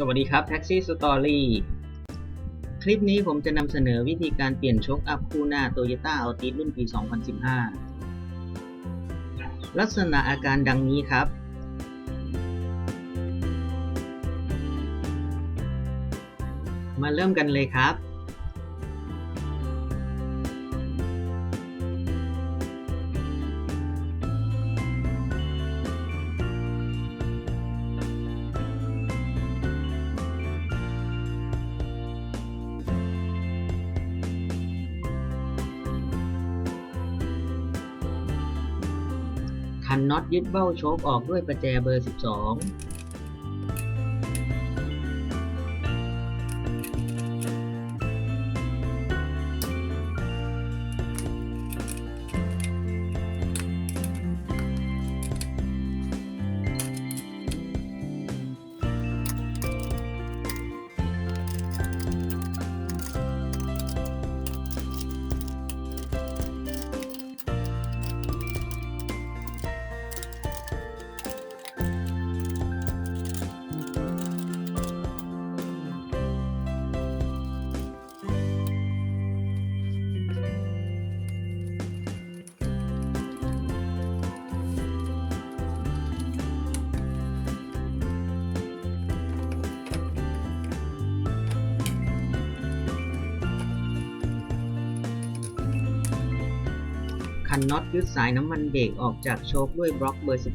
สวัสดีครับ Taxi Story คลิปนี้ผมจะนำเสนอวิธีการเปลี่ยนโชคอัพคู่หน้า Toyota Altis รุ่นปี 2015 ลักษณะอาการดังนี้ครับ มาเริ่มกันเลยครับ นน็อตยึดเบ้าโชคออกด้วยประแจเบอร์ 12 คันน็อตยึดสายน้ำมันเบรกออกจากโชคด้วยบล็อกเบอร์ 14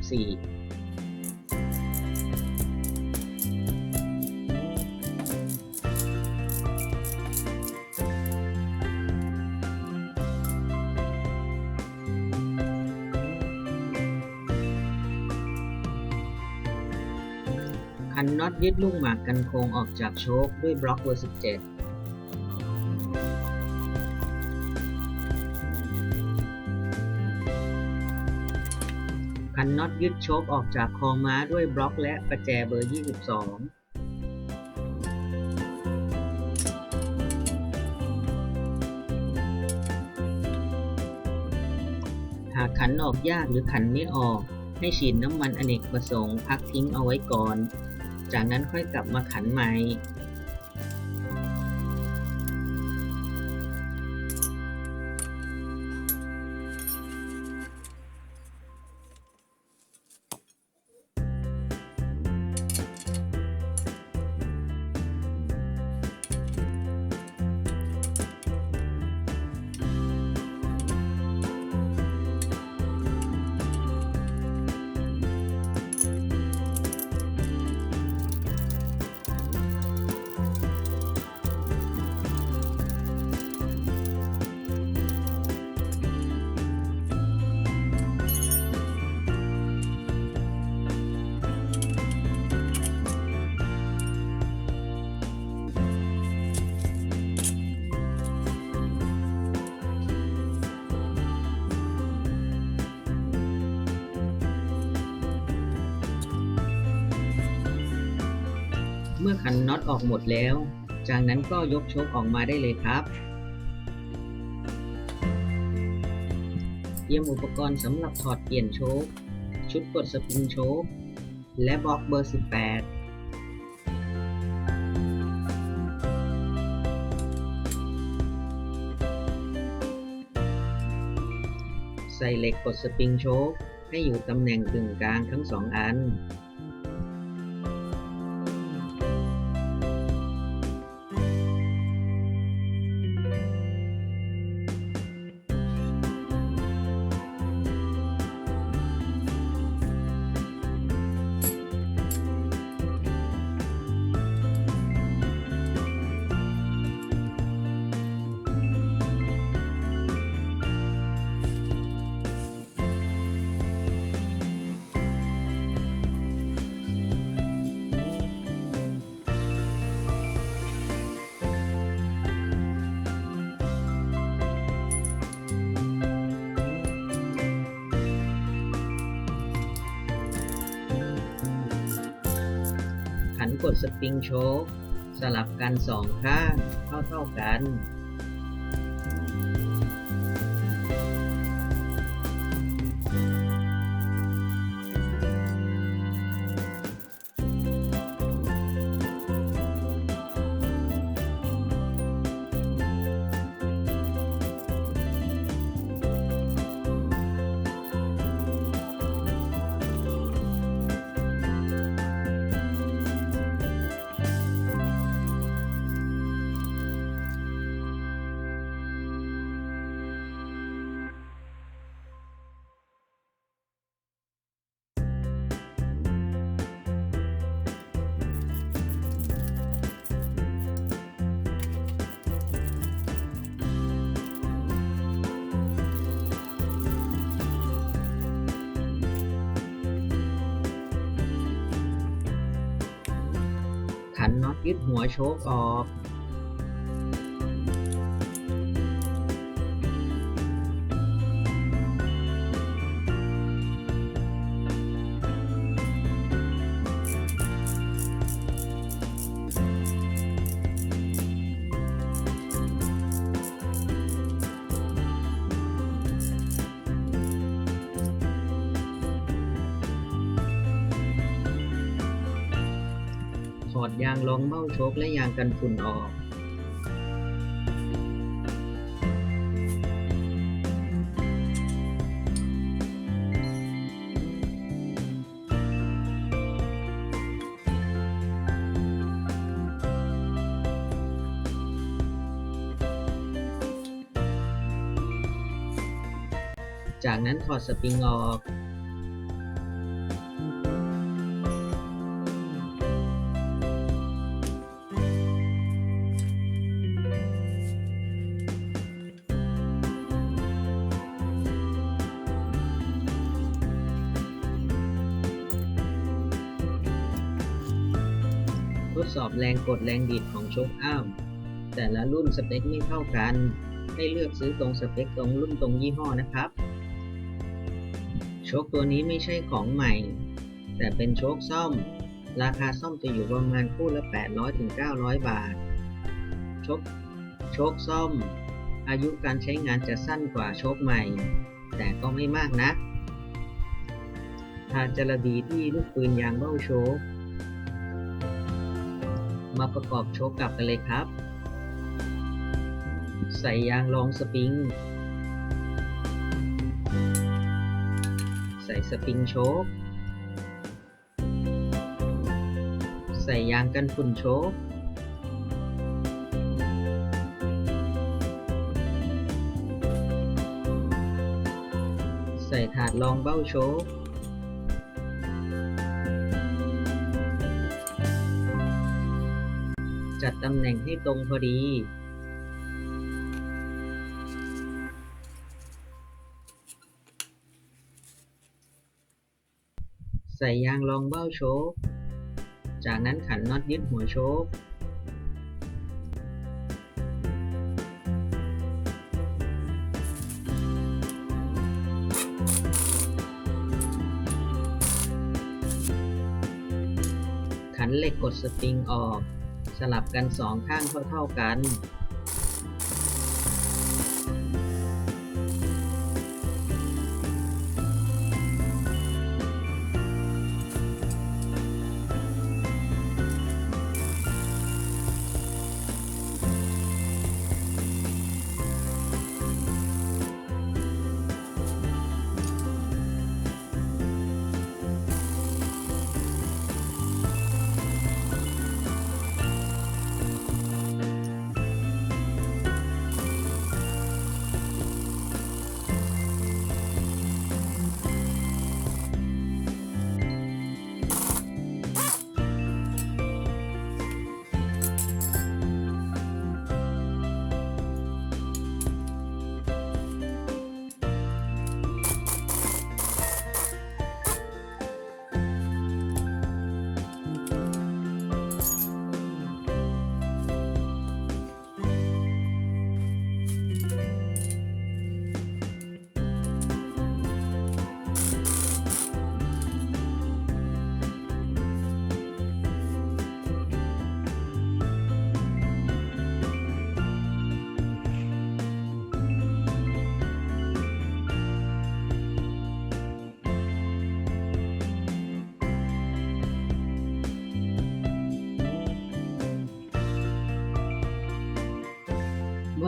คันน็อตยึดลูกหมากกันโคงออกจากโชคด้วยบล็อกเบอร์ 17 น็อตยึดโชคออกจากคอม้าด้วยบล็อกและประแจเบอร์ 22หากขันออกยากหรือขันไม่ออก ให้ฉีดน้ำมันอเนกประสงค์พักทิ้งเอาไว้ก่อน จากนั้นค่อยกลับมาขันใหม่ เมื่อขันน็อตออกหมดแล้ว จากนั้นก็ยกโชคออกมาได้เลยครับ เตรียมอุปกรณ์สำหรับถอดเปลี่ยนโชค ชุดกดสปริงโชค และบล็อกเบอร์ 18ใส่เหล็กกดสปริงโชคให้อยู่ตำแหน่งกึ่งกลางทั้งสองอัน กดสปริงโชคสลับกันสองข้างเท่าเท่ากัน ขันน็อ ยางรองเบ้าโชคและยางกันฝุ่นออกจากนั้นถอดสปริงออก ทดสอบแรงกดแรงบิดของโชคอ้ามแต่ละรุ่นสเปคไม่เท่ากัน ให้เลือกซื้อตรงสเปคตรงรุ่นตรงยี่ห้อนะครับ โชคตัวนี้ไม่ใช่ของใหม่ แต่เป็นโชคซ่อม ราคาซ่อมจะอยู่ประมาณคู่ละ 800ถึง900 บาท โชคโชคซ่อม อายุการใช้งานจะสั้นกว่าโชคใหม่ แต่ก็ไม่มากนะทาจระดีที่ลูกปืนยางเบ้าโชค มาประกอบโชคกลับกันเลยครับ ใส่ยางรองสปริง ใส่สปริงโชค ใส่ยางกันฝุ่นโชค ใส่ถาดรองเบ้าโชค จัดตำแหน่งให้ตรงพอดีใส่ยางรองเบ้าโชค จากนั้นขันน็อตยึดหัวโชค ขันเหล็กกดสปริงออก สลับกันสองข้างเท่าๆกัน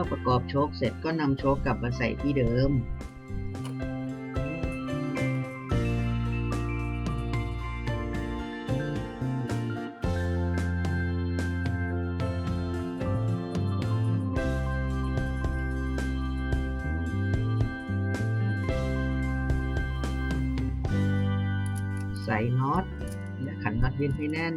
อประกอบโชคเสร็จก็นำโชคกลับมาใส่ที่เดิม ใส่น็อตและขันน็อตเย็นให้แน่น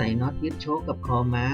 ใส่น็อตยึดโชคกับคอม้า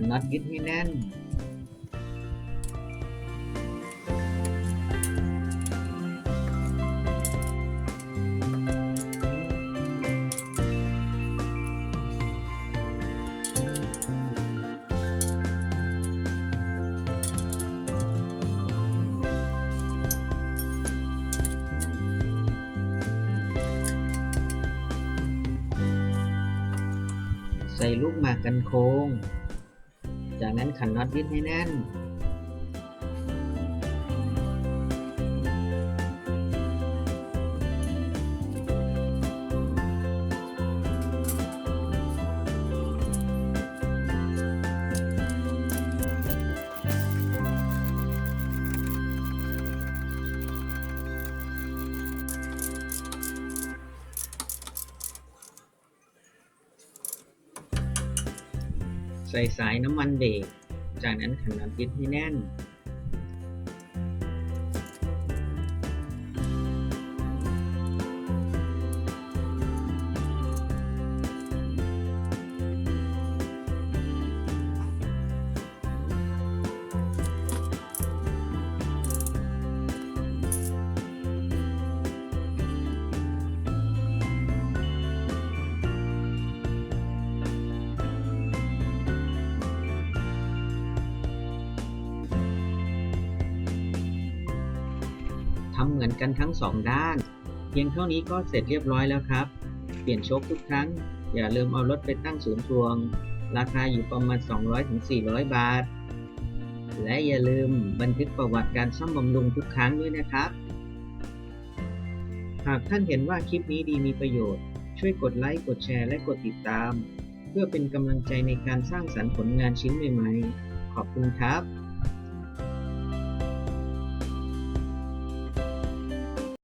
นน็อตยึดให้แน่น ใส่ลูกหมากกันโค้งากนั้นขันน็อตยึดให้แน่น ใส่สายน้ำมันเบรกจากนั้นขันน็อตยึดให้แน่น กันทั้งสองด้าน เพียงเท่านี้ก็เสร็จเรียบร้อยแล้วครับ เปลี่ยนโชคทุกครั้ง อย่าลืมเอารถไปตั้งศูนย์ทวง ราคาอยู่ประมาณ 200-400 บาท และอย่าลืมบันทึกประวัติการซ่อมบำรุงทุกครั้งด้วยนะครับ หากท่านเห็นว่าคลิปนี้ดีมีประโยชน์ ช่วยกดไลค์ กดแชร์ และกดติดตาม เพื่อเป็นกำลังใจในการสร้างสรรค์ผลงานชิ้นใหม่ๆ ขอบคุณครับ